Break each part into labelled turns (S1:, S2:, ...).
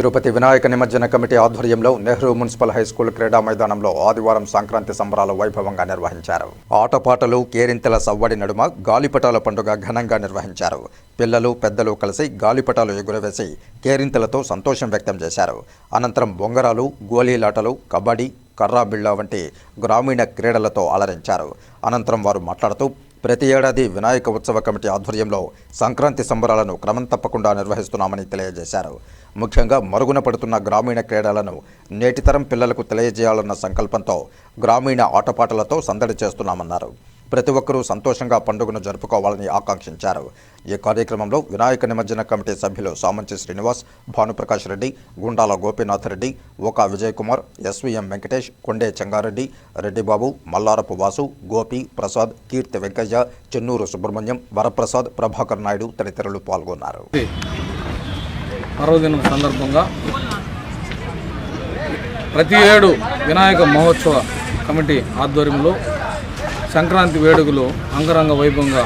S1: తిరుపతి వినాయక నిమజ్జన కమిటీ ఆధ్వర్యంలో Nehru municipal high school క్రీడా మైదానంలో ఆదివారం సంక్రాంతి సంబరాలు వైభవంగా నిర్వహించారు. ఆటపాటలు కేరింతల సవ్వడి నడుమ గాలిపటాల పండుగ ఘనంగా నిర్వహించారు. పిల్లలు పెద్దలు కలిసి గాలిపటాలు ఎగురవేసి కేరింతలతో సంతోషం వ్యక్తం చేశారు. అనంతరం బొంగరాలు గోళీలాటలు కబడ్డీ కర్రా బిళ్ళ వంటి గ్రామీణ క్రీడలతో అలరించారు. అనంతరం వారు మాట్లాడుతూ ప్రతి ఏడాది వినాయక ఉత్సవ కమిటీ ఆధ్వర్యంలో సంక్రాంతి సంబరాలను క్రమం తప్పకుండా నిర్వహిస్తున్నామని తెలియజేశారు. ముఖ్యంగా మరుగున పడుతున్న గ్రామీణ క్రీడలను నేటితరం పిల్లలకు తెలియజేయాలన్న సంకల్పంతో గ్రామీణ ఆటపాటలతో సందడి చేస్తున్నామన్నారు. ప్రతి ఒక్కరూ సంతోషంగా పండుగను జరుపుకోవాలని ఆకాంక్షించారు. ఈ కార్యక్రమంలో వినాయక నిమజ్జన కమిటీ సభ్యులు సామంచి శ్రీనివాస్ భానుప్రకాష్ రెడ్డి గుండాల గోపీనాథ్ రెడ్డి ఒక విజయ్ కుమార్ ఎస్వీఎం వెంకటేష్ కొండే చెంగారెడ్డి రెడ్డిబాబు మల్లారపు వాసు గోపి ప్రసాద్ కీర్తి వెంకయ్య చెన్నూరు సుబ్రహ్మణ్యం వరప్రసాద్ ప్రభాకర్ నాయుడు తదితరులు పాల్గొన్నారు.
S2: పర్వదినం సందర్భంగా ప్రతి ఏడు వినాయక మహోత్సవ కమిటీ ఆధ్వర్యంలో సంక్రాంతి వేడుకలు అంగరంగ వైభవంగా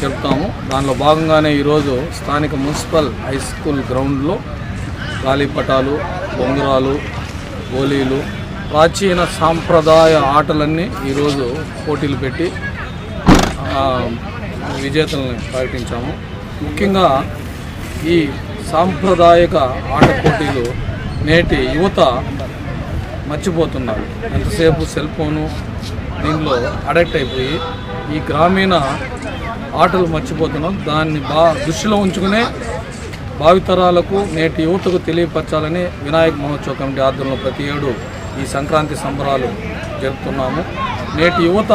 S2: జరుపుతాము. దానిలో భాగంగానే ఈరోజు స్థానిక మున్సిపల్ హై స్కూల్ గ్రౌండ్లో గాలిపటాలు బొంగరాలు గోళీలు ప్రాచీన సాంప్రదాయ ఆటలన్నీ ఈరోజు పోటీలు పెట్టి విజేతలను ప్రకటించాము. ముఖ్యంగా ఈ సాంప్రదాయక ఆట పోటీలు నేటి యువత మర్చిపోతున్నారు. ఎంతసేపు సెల్ ఫోను దీనిలో అడక్ట్ అయిపోయి ఈ గ్రామీణ ఆటలు మర్చిపోతున్నాం. దాన్ని బా దృష్టిలో ఉంచుకునే భావితరాలకు నేటి యువతకు తెలియపరచాలని వినాయక మహోత్సవ కమిటీ ఆధ్వర్యంలో ప్రతి ఏడు ఈ సంక్రాంతి సంబరాలు జరుపుతున్నాము. నేటి యువత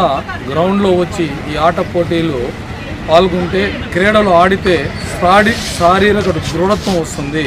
S2: గ్రౌండ్లో వచ్చి ఈ ఆట పోటీలు పాల్గొంటే క్రీడలు ఆడితే శారీ శారీరక దృఢత్వం వస్తుంది.